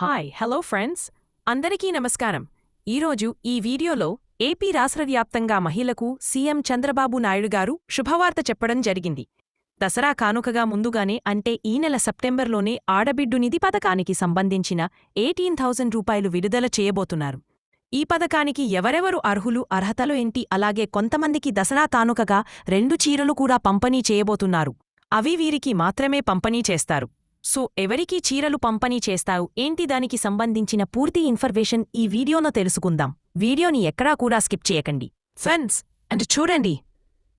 Hi hello friends. అందరికీ నమస్కారం. ఈరోజు ఈ వీడియోలో ఏపీ రాష్ట్రవ్యాప్తంగా మహిళకు సీఎం చంద్రబాబు నాయుడు గారు శుభవార్త చెప్పడం జరిగింది. దసరా కానుకగా ముందుగానే అంటే ఈ నెల సెప్టెంబర్లోనే ఆడబిడ్డు నిధి పథకానికి సంబంధించిన ఎయిటీన్ థౌజండ్ రూపాయలు విడుదల చేయబోతున్నారు. ఈ పథకానికి ఎవరెవరు అర్హులు అర్హతలు ఏంటి? అలాగే కొంతమందికి దసరా కానుకగా రెండు చీరలు కూడా పంపిణీ చేయబోతున్నారు. అవి వీరికి మాత్రమే పంపిణీ చేస్తారు. సో ఎవరికీ చీరలు పంపిణీ చేస్తావు? ఏంటి దానికి సంబంధించిన పూర్తి ఇన్ఫర్మేషన్ ఈ వీడియోలో తెలుసుకుందాం. వీడియోని ఎక్కడా కూడా స్కిప్ చేయకండి. ఫ్రెండ్స్ అండ్ చూడండి.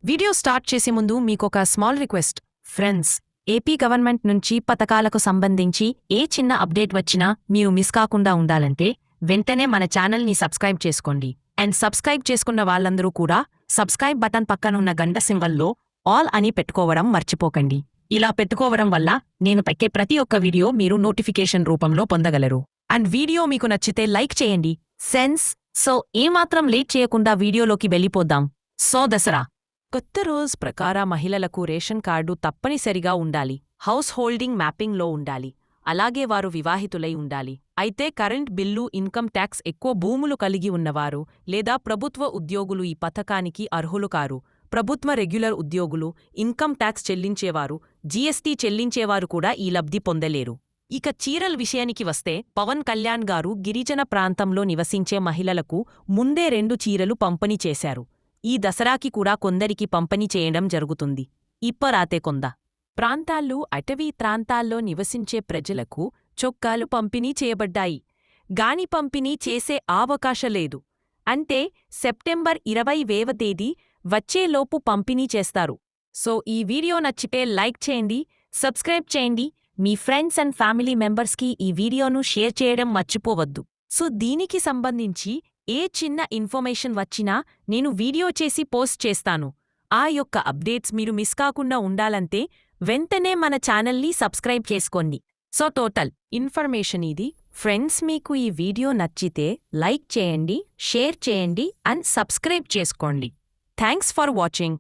వీడియో స్టార్ట్ చేసే ముందు మీకొక small request. Friends AP government నుంచి పథకాలకు సంబంధించి ఏ చిన్న అప్డేట్ వచ్చినా మీరు మిస్ కాకుండా ఉండాలంటే వెంటనే మన ఛానల్ని సబ్స్క్రైబ్ చేసుకోండి. అండ్ సబ్స్క్రైబ్ చేసుకున్న వాళ్ళందరూ కూడా సబ్స్క్రైబ్ బటన్ పక్కనున్న గంట సింబల్లో ఆల్ అని పెట్టుకోవడం మర్చిపోకండి. ఇలా పెట్టుకోవడం వల్ల నేను పెట్టే ప్రతి ఒక్క వీడియో మీరు నోటిఫికేషన్ రూపంలో పొందగలరు. అండ్ వీడియో మీకు నచ్చితే లైక్ చేయండి. సెన్స్ సో ఏమాత్రం లేట్ చేయకుండా వీడియోలోకి వెళ్ళిపోద్దాం సో దసరా. కొత్త రూల్స్ ప్రకార మహిళలకు రేషన్ కార్డు తప్పనిసరిగా ఉండాలి. హౌస్ హోల్డింగ్ మ్యాపింగ్లో ఉండాలి. అలాగే వారు వివాహితులై ఉండాలి. అయితే కరెంట్ బిల్లు ఇన్కమ్ ట్యాక్స్ ఎక్కువ భూములు కలిగి ఉన్నవారు లేదా ప్రభుత్వ ఉద్యోగులు ఈ పథకానికి అర్హులు కారు. ప్రభుత్వ రెగ్యులర్ ఉద్యోగులు ఇన్కమ్ ట్యాక్స్ చెల్లించేవారు జీఎస్టీ చెల్లించేవారు కూడా ఈ లబ్ధి పొందలేరు. ఇక చీరల విషయానికి వస్తే పవన్ కళ్యాణ్ గారు గిరిజన ప్రాంతంలో నివసించే మహిళలకు ముందే రెండు చీరలు పంపిణీ చేశారు. ఈ దసరాకి కూడా కొందరికి పంపిణీ చేయడం జరుగుతుంది. ఇప్పరాతే కొంద. ప్రాంతాల్లో అటవీ ప్రాంతాల్లో నివసించే ప్రజలకు చొక్కాలు పంపిణీ చేయబడ్డాయి. గాని పంపిణీ చేసే అవకాశలేదు అంటే సెప్టెంబర్ ఇరవై వేవ తేదీ వచ్చేలోపు పంపిణీ చేస్తారు. సో ఈ వీడియో నచ్చితే లైక్ చేయండి సబ్స్క్రైబ్ చేయండి. మీ ఫ్రెండ్స్ అండ్ ఫ్యామిలీ మెంబర్స్కి ఈ వీడియోను షేర్ చేయడం మర్చిపోవద్దు. సో దీనికి సంబంధించి ఏ చిన్న ఇన్ఫర్మేషన్ వచ్చినా నేను వీడియో చేసి పోస్ట్ చేస్తాను. ఆ యొక్క అప్డేట్స్ మీరు మిస్ కాకుండా ఉండాలంటే వెంటనే మన ఛానల్ని సబ్స్క్రైబ్ చేసుకోండి. సో టోటల్ ఇన్ఫర్మేషన్ ఇది. ఫ్రెండ్స్ మీకు ఈ వీడియో నచ్చితే లైక్ చేయండి షేర్ చేయండి అండ్ సబ్స్క్రైబ్ చేసుకోండి. Thanks for watching.